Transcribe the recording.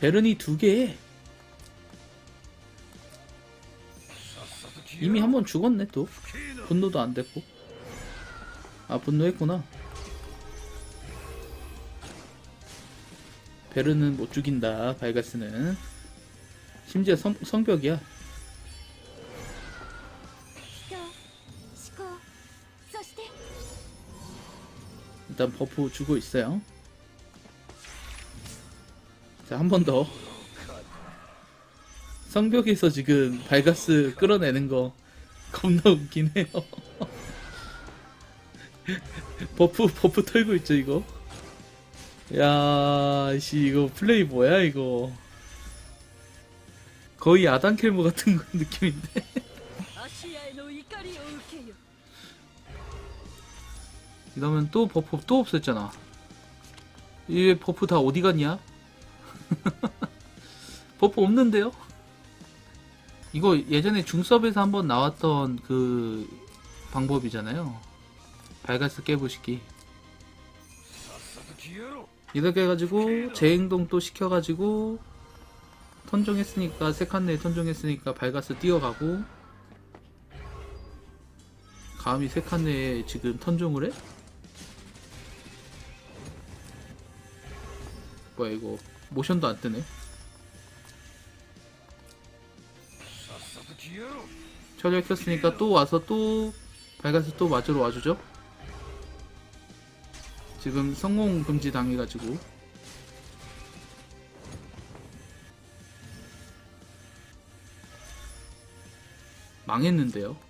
베른이 두 개. 이미 한 번 죽었네 또. 분노도 안 됐고. 아 분노했구나. 베르는 못 죽인다 발가스는 심지어 성, 성벽이야 일단 버프 주고 있어요 자, 한 번 더. 성벽에서 지금 발가스 끌어내는 거 겁나 웃기네요. 버프, 버프 털고 있죠, 이거? 야, 씨, 이거 플레이 뭐야, 이거. 거의 아단 켈모 같은 느낌인데. 이러면 또 버프 또 없앴잖아. 이 버프 다 어디 갔냐? 버프 없는데요? 이거 예전에 중섭에서 한번 나왔던 그 방법이잖아요. 발가스 깨부시기. 이렇게 해가지고 재행동 또 시켜가지고 턴종했으니까 세칸 내에 턴종했으니까 발가스 뛰어가고 감히 세칸 내에 지금 턴종을 해? 뭐야 이거. 모션도 안 뜨네. 처리를 켰으니까 또 와서 또 발가스 또 맞으러 와주죠. 지금 성공 금지 당해가지고. 망했는데요